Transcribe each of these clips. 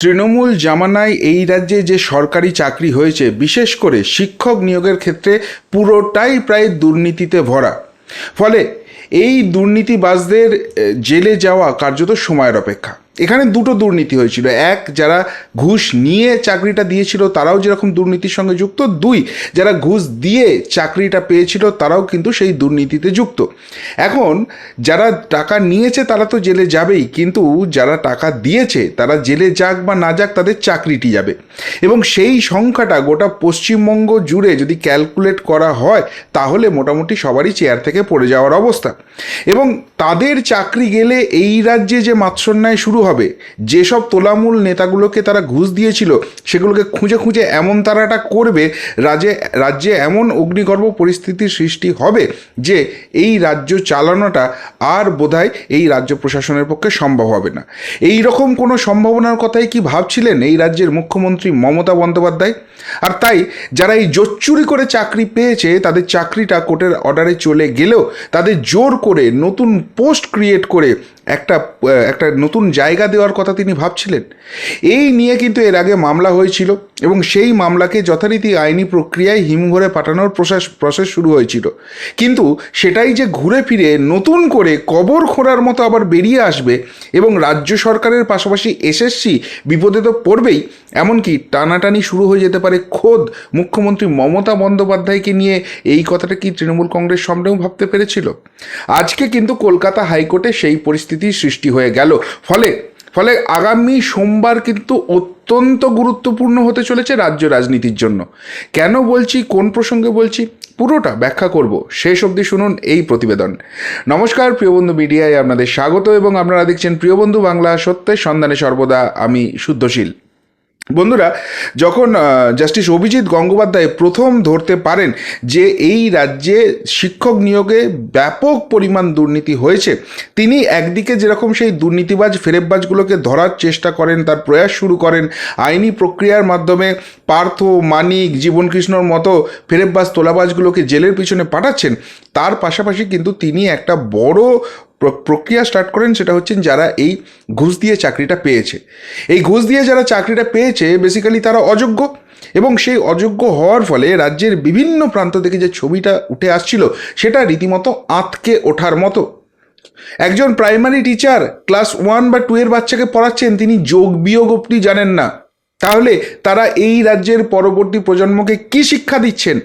তৃণমূল জামানায় এই রাজ্যে যে সরকারি চাকরি হয়েছে, বিশেষ করে শিক্ষক নিয়োগের ক্ষেত্রে পুরোটাই প্রায় দুর্নীতিতে ভরা। ফলে এই দুর্নীতিবাজদের জেলে যাওয়া কার্যত সময়ের অপেক্ষা। এখানে দুটো দুর্নীতি হয়েছিল। এক, যারা ঘুষ নিয়ে চাকরিটা দিয়েছিল, তারাও যেরকম দুর্নীতির সঙ্গে যুক্ত। দুই, যারা ঘুষ দিয়ে চাকরিটা পেয়েছিল, তারাও কিন্তু সেই দুর্নীতিতে যুক্ত। এখন, যারা টাকা নিয়েছে, তারা তো জেলে যাবেই, কিন্তু যারা টাকা দিয়েছে, তারা জেলে যাক বা না যাক, তাদের চাকরিটি যাবে। এবং সেই সংখ্যাটা গোটা পশ্চিমবঙ্গ জুড়ে যদি ক্যালকুলেট করা হয়, তাহলে মোটামুটি সবারই চেয়ার থেকে পড়ে যাওয়ার অবস্থা। এবং তাদের চাকরি গেলে এই রাজ্যে যে মাৎসন্যায় শুরু হবে। যেসব তোলামূল নেতাগুলোকে তারা ঘুষ দিয়েছিল, সেগুলোকে খুঁজে খুঁজে এমন তারাটা করবে, রাজ্যে রাজ্যে এমন অগ্নিগর্ভ পরিস্থিতির সৃষ্টি হবে যে এই রাজ্য চালানোটা আর বোধহয় এই রাজ্য প্রশাসনের পক্ষে সম্ভব হবে না। এই রকম কোনো সম্ভাবনার কথাই কি ভাবছিলেন এই রাজ্যের মুখ্যমন্ত্রী মমতা বন্দ্যোপাধ্যায়? আর তাই যারা এই জোচ্চুরি করে চাকরি পেয়েছে, তাদের চাকরিটা কোর্টের অর্ডারে চলে গেলেও তাদের জোর করে নতুন পোস্ট ক্রিয়েট করে একটা একটা নতুন জায়গা দেওয়ার কথা তিনি ভাবছিলেন। এই নিয়ে কিন্তু এর আগে মামলা হয়েছিল এবং সেই মামলাকে যথারীতি আইনি প্রক্রিয়ায় হিমঘরে পাঠানোর প্রসেস প্রসেস শুরু হয়েছিল। কিন্তু সেটাই যে ঘুরে ফিরে নতুন করে কবর খোঁড়ার মতো আবার বেরিয়ে আসবে এবং রাজ্য সরকারের পাশাপাশি এসএসসি বিপদে তো পড়বেই, এমনকি টানাটানি শুরু হয়ে যেতে পারে খোদ মুখ্যমন্ত্রী মমতা বন্দ্যোপাধ্যায়কে নিয়ে এই কথাটা কি তৃণমূল কংগ্রেস সামনেও ভাবতে পেরেছিল? আজকে কিন্তু কলকাতা হাইকোর্টে সেই পরিস্থিতির সৃষ্টি হয়ে গেল। ফলে ফলে আগামী সোমবার কিন্তু অত্যন্ত গুরুত্বপূর্ণ হতে চলেছে রাজ্য রাজনীতির জন্য। কেন বলছি, কোন প্রসঙ্গে বলছি, পুরোটা ব্যাখ্যা করব। শেষ অবধি শুনুন এই প্রতিবেদন। নমস্কার প্রিয়বন্ধু মিডিয়ায় আপনাদের স্বাগত এবং আপনারা দেখছেন প্রিয়বন্ধু বাংলা সত্যের সন্ধানে সর্বদা আমি শুদ্ধশীল। বন্ধুরা, যখন জাস্টিস অভিজিৎ গঙ্গোপাধ্যায় প্রথম ধরতে পারেন যে এই রাজ্যে শিক্ষক নিয়োগে ব্যাপক পরিমাণ দুর্নীতি হয়েছে, তিনি একদিকে যেরকম সেই দুর্নীতিবাজ ফেরেববাজগুলোকে ধরার চেষ্টা করেন, তার প্রয়াস শুরু করেন, আইনি প্রক্রিয়ার মাধ্যমে পার্থ, মানিক, জীবনকৃষ্ণর মতো ফেরেববাজ তোলাবাজগুলোকে জেলের পিছনে পাঠাচ্ছেন, তার পাশাপাশি কিন্তু তিনি একটা বড় প্রক্রিয়া স্টার্ট করেন সেটা হচ্ছেন যারা এই ঘুষ দিয়ে চাকরিটা পেয়েছে। এই ঘুষ দিয়ে যারা চাকরিটা পেয়েছে বেসিক্যালি তারা অযোগ্য এবং সেই অযোগ্য হওয়ার ফলে রাজ্যের বিভিন্ন প্রান্ত থেকে যে ছবিটা উঠে আসছিল, সেটা রীতিমতো আঁতকে ওঠার মতো। একজন প্রাইমারি টিচার ক্লাস ওয়ান বা টু এর বাচ্চাকে পড়াচ্ছেন, তিনি যোগ বিয়োগ অব্দি জানেন না। তাহলে তারা এই রাজ্যের পরবর্তী প্রজন্মকে কি শিক্ষা দিচ্ছেন?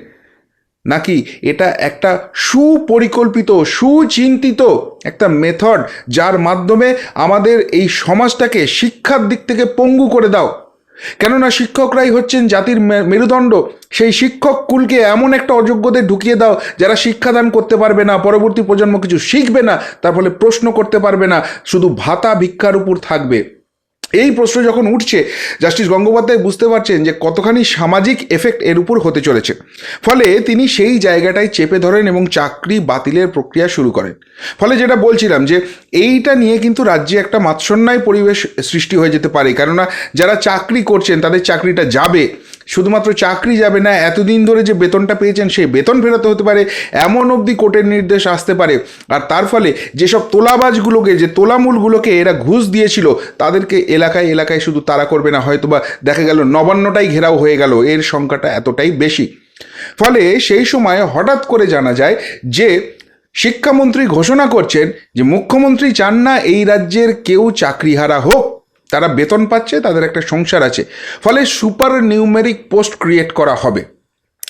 নাকি এটা একটা সুপরিকল্পিত, সুচিন্তিত একটা মেথড যার মাধ্যমে আমাদের এই সমাজটাকে শিক্ষার দিক থেকে পঙ্গু করে দাও। কেননা শিক্ষকরাই হচ্ছেন জাতির মেরুদণ্ড। সেই শিক্ষক কুলকে এমন একটা অযোগ্যদের ঢুকিয়ে দাও যারা শিক্ষাদান করতে পারবে না, পরবর্তী প্রজন্ম কিছু শিখবে না, তার ফলে প্রশ্ন করতে পারবে না, শুধু ভাতা ভিক্ষার উপর থাকবে। এই প্রশ্ন যখন উঠছে, জাস্টিস গঙ্গোপাধ্যায় বুঝতে পারছেন যে কতখানি সামাজিক এফেক্ট এর উপর হতে চলেছে। ফলে তিনি সেই জায়গাটায় চেপে ধরেন এবং চাকরি বাতিলের প্রক্রিয়া শুরু করেন। ফলে যেটা বলছিলাম যে, এইটা নিয়ে কিন্তু রাজ্যে একটা মাৎসন্যায় পরিবেশ সৃষ্টি হয়ে যেতে পারে। কেননা যারা চাকরি করছেন, তাদের চাকরিটা যাবে। শুধুমাত্র চাকরি যাবে না, এতদিন ধরে যে বেতনটা পেয়েছেন, সেই বেতন ফেরাতে হতে পারে, এমন অবধি কোর্টের নির্দেশ আসতে পারে। আর তার ফলে যেসব তোলাবাজগুলোকে, যে তোলামূলগুলোকে এরা ঘুষ দিয়েছিল, তাদেরকে এলাকায় এলাকায় শুধু তারা করবে না হয়তো বা দেখা গেল নবান্নটাই ঘেরাও হয়ে গেল, এর সংখ্যাটা এতটাই বেশি। ফলে সেই সময় হঠাৎ করে জানা যায় যে, শিক্ষামন্ত্রী ঘোষণা করছেন যে, মুখ্যমন্ত্রী চান না এই রাজ্যের কেউ চাকরিহারা হোক। তারা বেতন পাচ্ছে তাদের একটা সংসার আছে। ফলে সুপার নিউমেরিক পোস্ট ক্রিয়েট করা হবে।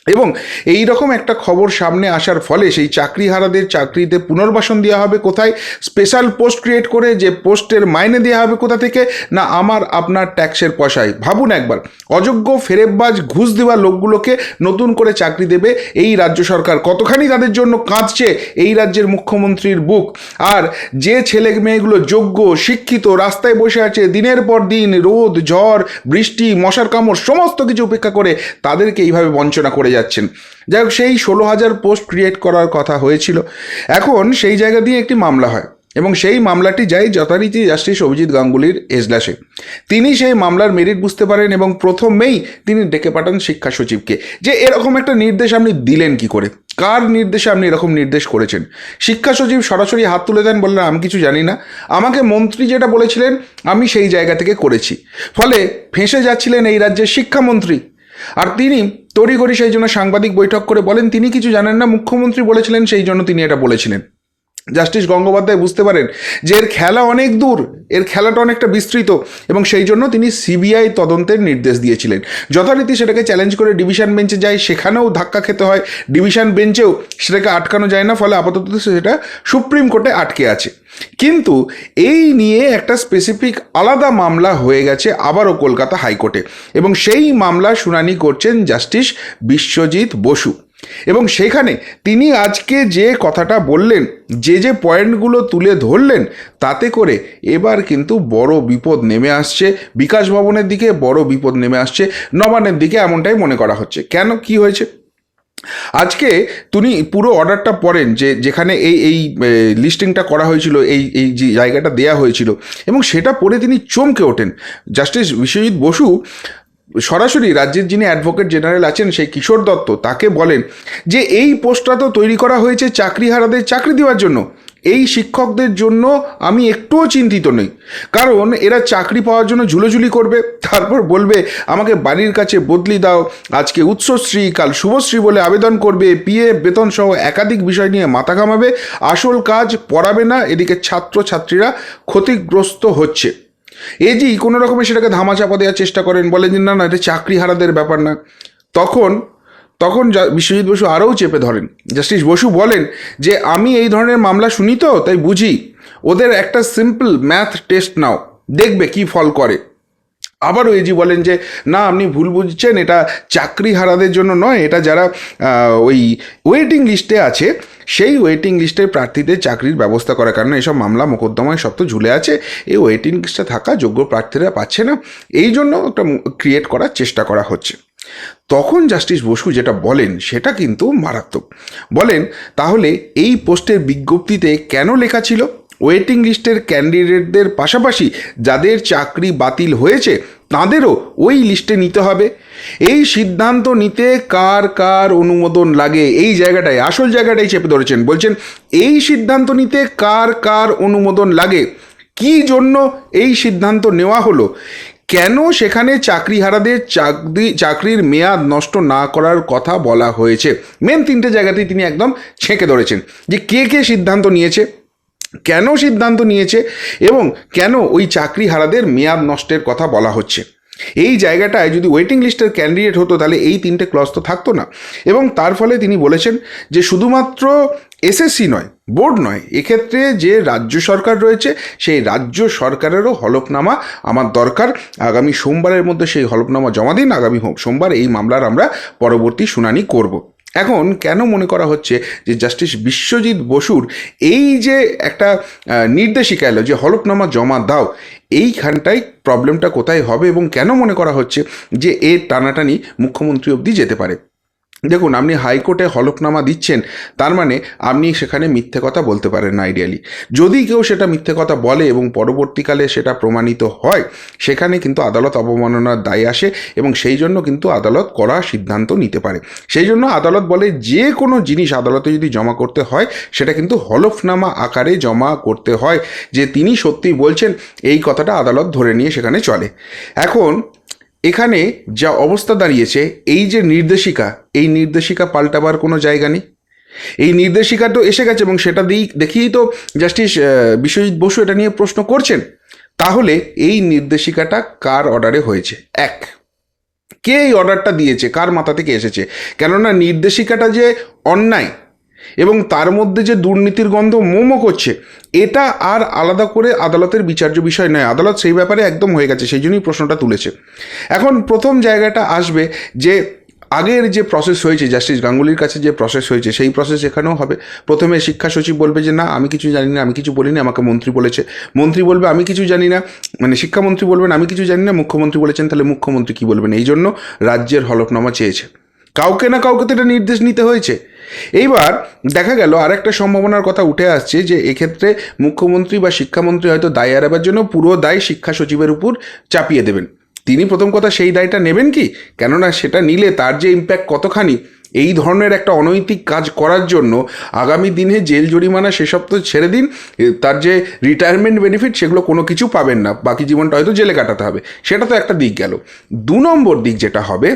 এবং এই রকম একটা খবর সামনে আসার ফলে সেই চাকরিহারাদের চাকরিতে পুনর্বাসন দেওয়া হবে কোথায়? স্পেশাল পোস্ট ক্রিয়েট করে যে পোস্টের মাইনে দেওয়া হবে কোথা থেকে? না আমার, আপনার ট্যাক্সের পয়সায়। ভাবুন একবার, অযোগ্য, ফেরেববাজ, ঘুষ দেওয়া লোকগুলোকে নতুন করে চাকরি দেবে এই রাজ্য সরকার। কতখানি তাদের জন্য কাঁদছে এই রাজ্যের মুখ্যমন্ত্রীর বুক। আর যে ছেলে মেয়েগুলো যোগ্য, শিক্ষিত, রাস্তায় বসে আছে, দিনের পর দিন রোদ, ঝড়, বৃষ্টি, মশার কামড়, সমস্ত কিছু উপেক্ষা করে তাদেরকে এইভাবে বঞ্চনা করে যাচ্ছেন। যাই হোক সেই ষোলো হাজার পোস্ট ক্রিয়েট করার কথা হয়েছিল। এখন সেই জায়গা দিয়ে একটি মামলা হয় এবং সেই মামলাটি যায় যথারীতি জাস্টিস অভিজিৎ গাঙ্গুলির এজলাসে। তিনি সেই মামলার মেরিট বুঝতে পারেন এবং প্রথমেই তিনি ডেকে পাঠান শিক্ষা সচিবকে যে এরকম একটা নির্দেশ আপনি দিলেন কি করে? কার নির্দেশে আপনি এরকম নির্দেশ করেছেন? শিক্ষা সচিব সরাসরি হাত তুলে দেন বললেন, আমি কিছু জানি না। আমাকে মন্ত্রী যেটা বলেছিলেন, আমি সেই জায়গা থেকে করেছি। ফলে ফেঁসে যাচ্ছিলেন এই রাজ্যের শিক্ষামন্ত্রী। আর তিনি তড়িঘড়ি সেই জন্য সাংবাদিক বৈঠক করে বলেন, তিনি কিছু জানেন না, মুখ্যমন্ত্রী বলেছিলেন সেই জন্য তিনি এটা বলেছিলেন। জাস্টিস গঙ্গোপাধ্যায় বুঝতে পারেন যে এর খেলা অনেক দূর, এর খেলাটা অনেকটা বিস্তৃত এবং সেই জন্য তিনি সিবিআই তদন্তের নির্দেশ দিয়েছিলেন। যথারীতি সেটাকে চ্যালেঞ্জ করে ডিভিশন বেঞ্চে যায়, সেখানেও ধাক্কা খেতে হয়। ডিভিশন বেঞ্চেও সেটাকে আটকানো যায় না, ফলে আপাতত সেটা সুপ্রিম কোর্টে আটকে আছে। কিন্তু এই নিয়ে একটা স্পেসিফিক আলাদা মামলা হয়ে গেছে আবারও কলকাতা হাইকোর্টে এবং সেই মামলা শুনানি করছেন জাস্টিস বিশ্বজিৎ বসু। এবং সেখানে তিনি আজকে যে কথাটা বললেন, যে যে পয়েন্টগুলো তুলে ধরলেন, তাতে করে এবার কিন্তু বড় বিপদ নেমে আসছে। বিকাশ ভবনের দিকে বড় বিপদ নেমে আসছে। নবান্নের দিকে এমনটাই মনে করা হচ্ছে। কেন কি হয়েছে? আজকে তিনি পুরো অর্ডারটা পড়েন যে যেখানে এই এই লিস্টিংটা করা হয়েছিল, এই এই যে জায়গাটা দেয়া হয়েছিল এবং সেটা পড়ে তিনি চমকে ওঠেন। জাস্টিস বিশ্বজিৎ বসু সরাসরি রাজ্যের যিনি অ্যাডভোকেট জেনারেল আছেন সেই কিশোর দত্ত, তাকে বলেন যে এই পোস্টটা তো তৈরি করা হয়েছে চাকরিহারাদের চাকরি দেওয়ার জন্য। এই শিক্ষকদের জন্য আমি একটুও চিন্তিত নই। কারণ এরা চাকরি পাওয়ার জন্য ঝুলোঝুলি করবে, তারপর বলবে, আমাকে বাড়ির কাছে বদলি দাও, আজকে উৎসশ্রী, কাল শুভশ্রী বলে আবেদন করবে, পিএ বেতন সহ একাধিক বিষয় নিয়ে মাথা ঘামাবে, আসল কাজ পড়াবে না, এদিকে ছাত্রছাত্রীরা ক্ষতিগ্রস্ত হচ্ছে। এজি কোনো রকমে সেটাকে ধামাচাপা দেওয়ার চেষ্টা করেন, বলেন যে, না না, এটা চাকরি হারাদের ব্যাপার না। তখন তখন যা- বিশ্বজিৎ বসু আরও চেপে ধরেন। জাস্টিস বসু বলেন যে, আমি এই ধরনের মামলা শুনি তো, তাই বুঝি। ওদের একটা সিম্পল ম্যাথ টেস্ট নাও। দেখবে কি ফল করে। আবারও এজি বলেন যে, না, আপনি ভুল বুঝছেন, এটা চাকরি হারাদের জন্য নয়, এটা যারা ওই ওয়েটিং লিস্টে আছে, সেই ওয়েটিং লিস্টের প্রার্থীদের চাকরির ব্যবস্থা করার কারণে এসব মামলা মোকদ্দমায় সব তো ঝুলে আছে, এই ওয়েটিং লিস্টে থাকা যোগ্য প্রার্থীরা পাচ্ছে না। এই জন্য একটা ক্রিয়েট করার চেষ্টা করা হচ্ছে। তখন জাস্টিস বসু যেটা বলেন, সেটা কিন্তু মারাত্মক। বলেন, তাহলে এই পোস্টের বিজ্ঞপ্তিতে কেন লেখা ছিল? ওয়েটিং লিস্টের ক্যান্ডিডেটদের পাশাপাশি যাদের চাকরি বাতিল হয়েছে, তাদেরও ওই লিস্টে নিতে হবে। এই সিদ্ধান্ত নিতে কার কার অনুমোদন লাগে? এই জায়গাটায়, আসল জায়গাটাই চেপে ধরেছেন। বলছেন, এই সিদ্ধান্ত নিতে কার কার অনুমোদন লাগে? কি জন্য এই সিদ্ধান্ত নেওয়া হলো? কেন সেখানে চাকরিহারাদের চাকরি, চাকরির মেয়াদ নষ্ট না করার কথা বলা হয়েছে? মেন তিনটে জায়গাতেই তিনি একদম ছেঁকে ধরেছেন যে কে কে সিদ্ধান্ত নিয়েছে। কেন সিদ্ধান্ত নিয়েছে এবং কেন ওই চাকরি হারাদের মেয়াদ নষ্টের কথা বলা হচ্ছে? এই জায়গাটায় যদি ওয়েটিং লিস্টের ক্যান্ডিডেট হতো, তাহলে এই তিনটে ক্লস তো থাকতো না। এবং তার ফলে তিনি বলেছেন যে শুধুমাত্র এসএসসি নয় বোর্ড নয়, এক্ষেত্রে যে রাজ্য সরকার রয়েছে, সেই রাজ্য সরকারেরও হলফনামা আমার দরকার। আগামী সোমবারের মধ্যে সেই হলফনামা জমা দিন, আগামী সোমবার এই মামলার আমরা পরবর্তী শুনানি করব। এখন কেন মনে করা হচ্ছে যে জাস্টিস বিশ্বজিৎ বসুর এই যে একটা নির্দেশিকা এলো যে হলফনামা জমা দাও, এইখানটায় প্রবলেমটা কোথায় হবে এবং কেন মনে করা হচ্ছে যে এর টানাটানি মুখ্যমন্ত্রী অবধি যেতে পারে? দেখুন, আপনি হাইকোর্টে হলফনামা দিচ্ছেন, তার মানে আপনি সেখানে মিথ্যে কথা বলতে পারেন আইডিয়ালি যদি কেউ সেটা মিথ্যে কথা বলে এবং পরবর্তীকালে সেটা প্রমাণিত হয়, সেখানে কিন্তু আদালত অবমাননার দায় আসে এবং সেই জন্য কিন্তু আদালত করা সিদ্ধান্ত নিতে পারে। সেই জন্য আদালত বলে যে কোনো জিনিস আদালতে যদি জমা করতে হয়, সেটা কিন্তু হলফনামা আকারে জমা করতে হয়। যে তিনি সত্যি বলছেন, এই কথাটা আদালত ধরে নিয়ে সেখানে চলে। এখন এখানে যা অবস্থা দাঁড়িয়েছে, এই যে নির্দেশিকা, এই নির্দেশিকা পাল্টাবার কোনো জায়গা নেই। এই নির্দেশিকা তো এসে গেছে এবং সেটা দিয়েই দেখিয়েই তো জাস্টিস বিশ্বজিৎ বসু এটা নিয়ে প্রশ্ন করছেন। তাহলে এই নির্দেশিকাটা কার অর্ডারে হয়েছে? এক, কে এই অর্ডারটা দিয়েছে? কার মাথা থেকে এসেছে? কেননা নির্দেশিকাটা যে অন্যায় এবং তার মধ্যে যে দুর্নীতির গন্ধ মোমো করছে, এটা আর আলাদা করে আদালতের বিচার্য বিষয় নয়। আদালত সেই ব্যাপারে একদম হয়ে গেছে, সেই জন্যই প্রশ্নটা তুলেছে। এখন প্রথম জায়গাটা আসবে যে আগের যে প্রসেস হয়েছে জাস্টিস গাঙ্গুলির কাছে যে প্রসেস হয়েছে, সেই প্রসেস এখানেও হবে। প্রথমে শিক্ষা সচিব বলবে যে, না, আমি কিছু জানি না, আমি কিছু বলিনি, আমাকে মন্ত্রী বলেছে। মন্ত্রী বলবে, আমি কিছু জানি না। মানে শিক্ষামন্ত্রী বলবেন, আমি কিছু জানি না। মুখ্যমন্ত্রী বলেছেন, তাহলে মুখ্যমন্ত্রী কি বলবেন? এই জন্য রাজ্যের হলফনামা চেয়েছে। কাউকে না কাউকে তো এটা নির্দেশ নিতে হয়েছে। এইবার দেখা গেল আরেকটা সম্ভাবনার কথা উঠে আসছে যে এক্ষেত্রে মুখ্যমন্ত্রী বা শিক্ষামন্ত্রী হয়তো দায় এড়াবার জন্য পুরো দায় শিক্ষা সচিবের উপর চাপিয়ে দেবেন। তিনি প্রথম কথা সেই দায়টা নেবেন কি? কেননা সেটা নিলে তার যে ইম্প্যাক্ট কতখানি, এই ধরনের একটা অনৈতিক কাজ করার জন্য আগামী দিনে জেল জরিমানা সেসব তো ছেড়ে দিন তার যে রিটায়ারমেন্ট বেনিফিট সেগুলো কোনো কিছু পাবেন না, বাকি জীবনটা হয়তো জেলে কাটাতে হবে। সেটা তো একটা দিক গেল। দু নম্বর দিক যেটা হবে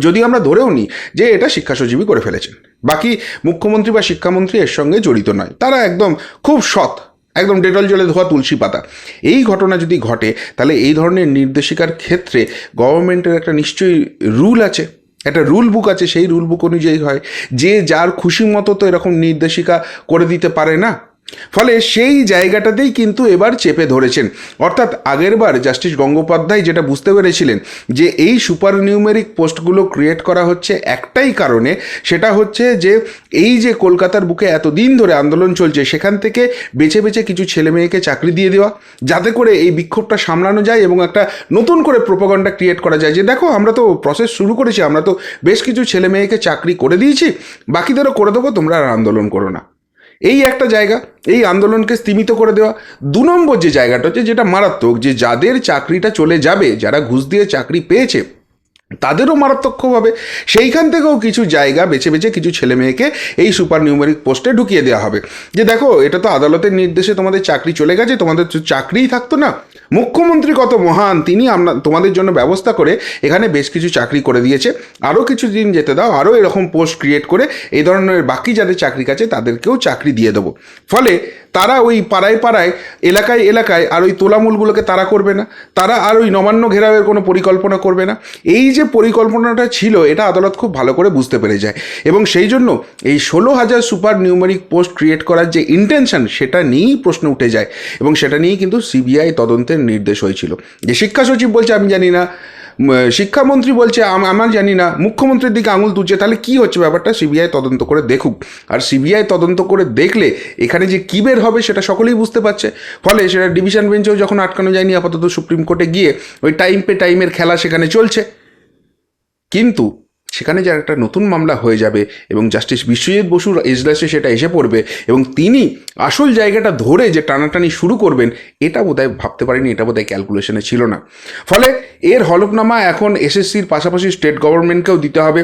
যদি আমরা ধরেও নিই যে এটা শিক্ষা সচিবই করে ফেলেছেন। বাকি মুখ্যমন্ত্রী বা শিক্ষামন্ত্রী এর সঙ্গে জড়িত নয়। তারা একদম খুব সৎ, একদম ডেটল জলে ধোয়া তুলসী পাতা। এই ঘটনা যদি ঘটে, তাহলে এই ধরনের নির্দেশিকার ক্ষেত্রে গভর্নমেন্টের একটা নিশ্চয়ই রুল আছে। একটা রুল বুক আছে, সেই রুল বুক অনুযায়ী হয়। যে যার খুশি মতো তো এরকম নির্দেশিকা করে দিতে পারে না ফলে সেই জায়গাটাতেই কিন্তু এবার চেপে ধরেছেন। অর্থাৎ আগেরবার জাস্টিস গঙ্গোপাধ্যায় যেটা বুঝতে পেরেছিলেন যে এই সুপার নিউমেরিক পোস্টগুলো ক্রিয়েট করা হচ্ছে একটাই কারণে, সেটা হচ্ছে যে এই যে কলকাতার বুকে এতদিন ধরে আন্দোলন চলছে, সেখান থেকে বেছে বেছে কিছু ছেলে মেয়েকে চাকরি দিয়ে দেওয়া, যাতে করে এই বিক্ষোভটা সামলানো যায় এবং একটা নতুন করে প্রোপাগন্ডা ক্রিয়েট করা যায়। যে দেখো, আমরা তো প্রসেস শুরু করেছি, আমরা তো বেশ কিছু ছেলে মেয়েকে চাকরি করে দিয়েছি, বাকিদেরও করে দেবো, তোমরা আর আন্দোলন করো না। এই একটা জায়গা, এই আন্দোলনকে স্তীমিত করে দেওয়া। দু নম্বর যে জায়গাটা হচ্ছে যেটা মারাত্মক, যে যাদের চাকরিটা চলে যাবে, যারা ঘুষ দিয়ে চাকরি পেয়েছে, তাদেরও মারাত্মকভাবে সেইখান থেকেও কিছু জায়গা বেছে বেছে কিছু ছেলে মেয়েকে এই সুপার নিউমেরিক পোস্টে ঢুকিয়ে দেওয়া হবে। যে দেখো, এটা তো আদালতের নির্দেশে তোমাদের চাকরি চলে গেছে, তোমাদের চাকরিই থাকতো না। মুখ্যমন্ত্রী কত মহান, তিনি আমরা, তোমাদের জন্য ব্যবস্থা করে এখানে বেশ কিছু চাকরি করে দিয়েছে। আরও কিছু দিন যেতে দাও আরও এরকম পোস্ট ক্রিয়েট করে এই ধরনের বাকি যাদের চাকরি কাছে তাদেরকেও চাকরি দিয়ে দেবো। ফলে তারা ওই পাড়ায় পাড়ায়, এলাকায় এলাকায় আর ওই তোলামূলগুলোকে তারা করবে না। তারা আর ওই নবান্ন ঘেরাওয়ের কোনো পরিকল্পনা করবে না। এই যে পরিকল্পনাটা ছিল, এটা আদালত খুব ভালো করে বুঝতে পেরে যায়। এবং সেই জন্য এই ষোলো হাজার সুপার নিউমেরিক পোস্ট ক্রিয়েট করার যে ইন্টেনশন, সেটা নিয়েই প্রশ্ন উঠে যায়। এবং সেটা নিয়েই কিন্তু সিবিআই তদন্তের নির্দেশ হয়েছিল। যে শিক্ষা সচিব বলছে, আমি জানি না। শিক্ষামন্ত্রী বলছে আমার জানি না, মুখ্যমন্ত্রীর দিকে আঙুল তুলছে, তাহলে কি হচ্ছে ব্যাপারটা? সিবিআই তদন্ত করে দেখুক। আর সিবিআই তদন্ত করে দেখলে এখানে যে কী বের হবে সেটা সকলেই বুঝতে পারছে। ফলে সেটা ডিভিশন বেঞ্চেও যখন আটকানো যায়নি আপাতত সুপ্রিম কোর্টে গিয়ে, ওই টাইম পে টাইমের খেলা সেখানে চলছে। কিন্তু সেখানে যার একটা নতুন মামলা হয়ে যাবে এবং জাস্টিস বিশ্বজিৎ বসুর এজলাসে সেটা এসে পড়বে এবং তিনি আসল জায়গাটা ধরে যে টানাটানি শুরু করবেন, এটা বোধহয় ভাবতে পারিনি, এটা বোধহয় ক্যালকুলেশনে ছিল না। ফলে এর হলফনামা এখন এসএসসির পাশাপাশি স্টেট গভর্নমেন্টকেও দিতে হবে।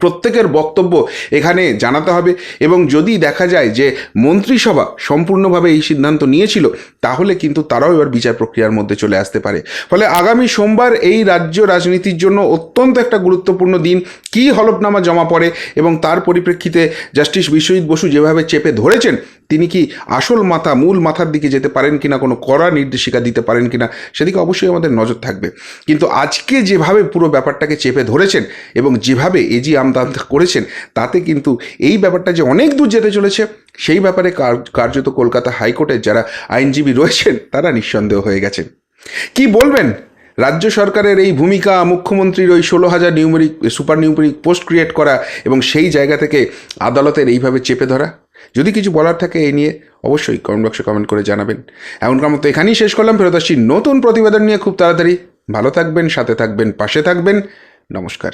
প্রত্যেকের বক্তব্য এখানে জানাতে হবে এবং যদি দেখা যায় যে মন্ত্রিসভা সম্পূর্ণভাবে এই সিদ্ধান্ত নিয়েছিল, তাহলে কিন্তু তারাও এবার বিচার প্রক্রিয়ার মধ্যে চলে আসতে পারে। ফলে আগামী সোমবার এই রাজ্য রাজনীতির জন্য অত্যন্ত একটা গুরুত্বপূর্ণ দিন। কী হলফনামা জমা পড়ে এবং তার পরিপ্রেক্ষিতে জাস্টিস বিশ্বজিৎ বসু যেভাবে চেপে ধরেছেন, তিনি কি আসল মাথা, মূল মাথার দিকে যেতে পারেন কিনা, কোনো কড়া নির্দেশিকা দিতে পারেন কিনা, সেদিকে অবশ্যই আমাদের নজর থাকবে। কিন্তু আজকে যেভাবে পুরো ব্যাপারটাকে চেপে ধরেছেন এবং যেভাবে এজি আমদান্তা করেছেন, তাতে কিন্তু এই ব্যাপারটা যে অনেক দূর যেতে চলেছে, সেই ব্যাপারে কার্যত কলকাতা হাইকোর্টের যারা আইনজীবী রয়েছেন, তারা নিঃসন্দেহ হয়ে গেছেন। কি বলবেন? রাজ্য সরকারের এই ভূমিকা, মুখ্যমন্ত্রীর ওই ষোলো হাজার numeric, super numeric post create করা এবং সেই জায়গা থেকে আদালতের এইভাবে চেপে ধরা? যদি কিছু বলার থাকে এই নিয়ে, অবশ্যই কমেন্ট বক্সে কমেন্ট করে জানাবেন। এমনকার মতো এখানেই শেষ করলাম, ফেরত আসছি নতুন প্রতিবেদন নিয়ে খুব তাড়াতাড়ি। ভালো থাকবেন, সাথে থাকবেন, পাশে থাকবেন। নমস্কার।